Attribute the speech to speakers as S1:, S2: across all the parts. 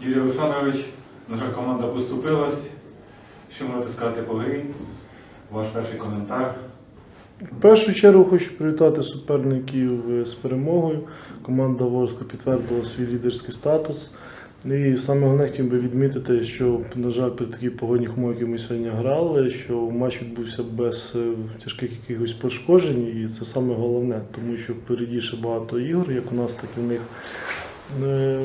S1: Юрій Олександрович, на жаль, команда поступилась. Що можете сказати по грі? Ваш перший коментар.
S2: В першу чергу хочу привітати суперників з перемогою. Команда Ворська підтвердила свій лідерський статус. І саме головне хотів би відмітити, що, на жаль, при такій погодних умовах, які ми сьогодні грали, що матч відбувся без е, тяжких якихось пошкоджень, і це саме головне, тому що впереді ще багато ігор, як у нас, так і в них. Е,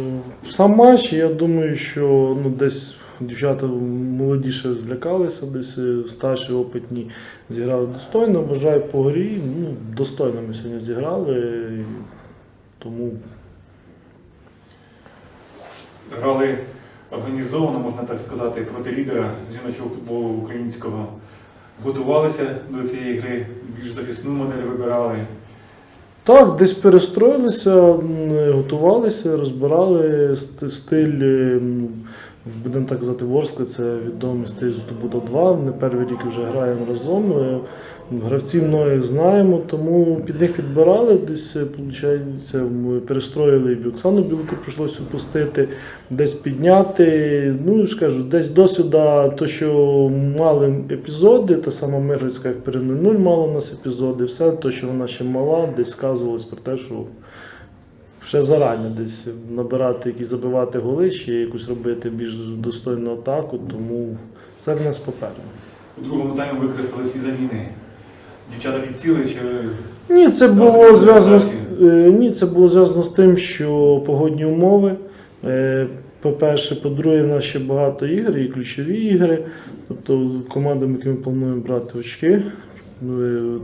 S2: Сам матч, я думаю, що ну, десь дівчата молодіше злякалися, десь е, старші, опитні зіграли достойно. Вважаю по грі. Ну, достойно ми сьогодні зіграли. Тому
S1: Грали організовано, можна так сказати, проти лідера жіночого футболу українського. Готувалися до цієї гри, більш захисну модель вибирали.
S2: Так, десь перестроїлися, готувалися, розбирали ст- стиль. Е, Будемо так казати, Ворскла це відомий стиль Зотобуда 2. Не перший рік вже граємо разом. Е, Гравців многих знаємо, тому під них підбирали. Десь, виходить, ми перестроїли і Оксану Білку прийшлося опустити, десь підняти. Ну, ж кажу, десь досвіда, то, що мали епізоди, та сама Миргородська перед 0 мала у нас епізоди, все те, що вона ще мала, десь сказувалось про те, що ще зарані десь набирати якісь забивати голи, ще якусь робити більш достойну атаку, тому все в нас попереду.
S1: У другому таймі використали всі заміни. Дівчата відсіли чи
S2: Ні, це було зв'язано е, ні, це було зв'язано з тим, що погодні умови. е, По-перше, по-друге, в нас ще багато ігор, і ключові ігри. Тобто командам, які ми плануємо брати очки,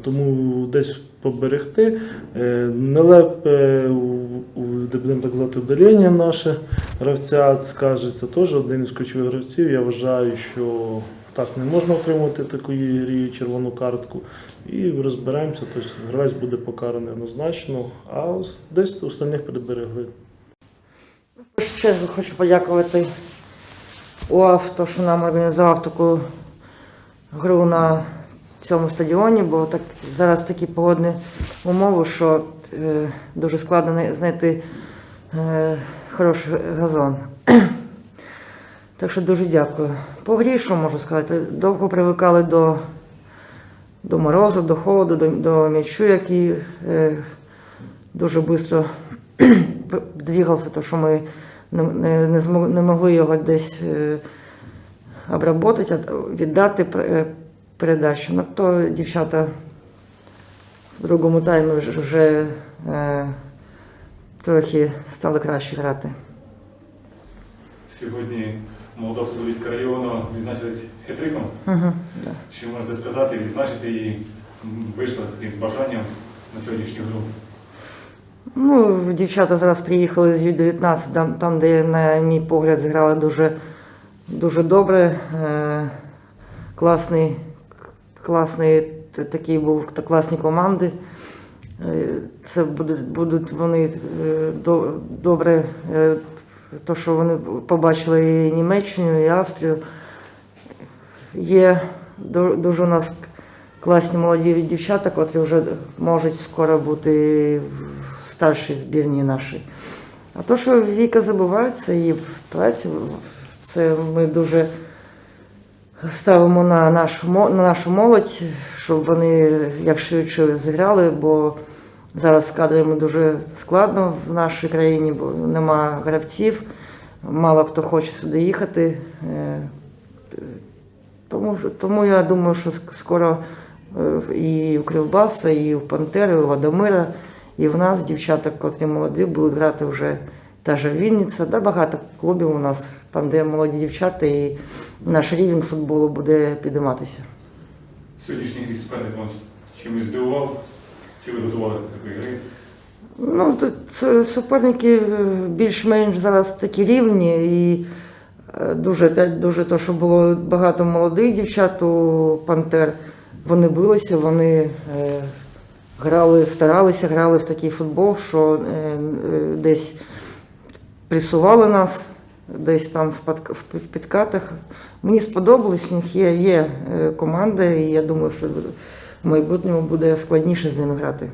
S2: тому десь поберегти. Е, Нелепе, будемо так казати, удалення наше гравця скажеться, теж один із ключових гравців. Я вважаю, що так не можна отримувати такої грі червону картку. І розберемося, тобто гравець буде покараний однозначно, а десь остальних приберегли.
S3: Першу чергу хочу подякувати УАФ, то, що нам організував таку гру на цьому стадіоні, бо так, зараз такі погодні умови, що е, дуже складно знайти е, хороший газон. так що дуже дякую. По грі, що можу сказати, довго привикали до, до морозу, до холоду, до, до м'ячу, який е, дуже швидко двигався, то що ми не, не, не, змог, не могли його десь е, обработати, віддати пер- передачу. Ну, то дівчата в другому таймі вже, вже е, трохи стали краще грати.
S1: сьогодні молода футболістка району відзначились хитриком.
S3: Угу, да.
S1: Що можете сказати, відзначити м, вийшла з таким з бажанням на сьогоднішню гру.
S3: Ну, дівчата зараз приїхали з Ю-19, там, там, де, на мій погляд, зіграли дуже, дуже добре. Е, класний, класний такий був класні команди. Е, Це будуть, будуть вони е, добре, е, то, що вони побачили і Німеччину, і Австрію. Є дуже у нас класні молоді дівчата, котрі вже можуть скоро бути в старшій збірні нашій. А то, що Віка забувається і праці, це ми дуже ставимо на нашу, на нашу молодь, щоб вони як швидше зіграли, бо зараз з кадрами дуже складно в нашій країні, бо нема гравців, мало хто хоче сюди їхати. Е, Тому, тому я думаю, що скоро е, і у Кривбаса, і у Пантери, і у Ладомира, і в нас дівчата, котрі молоді, будуть грати вже та ж Вінниця, да, багато клубів у нас, там, де молоді дівчата, і наш рівень футболу буде підійматися.
S1: Сьогоднішній суперник вас чимось здивував? Чи ви готувалися до такої гри?
S3: Ну, тут суперники е, більш-менш зараз такі рівні і е, дуже, дуже то, що було багато молодих дівчат у Пантер. Вони билися, вони е, грали, старалися, грали в такий футбол, що е, е, десь пресували нас, десь там в, підкатах. Мені сподобалось, у них є, є е, команда, і я думаю, що в майбутньому буде складніше з ними грати.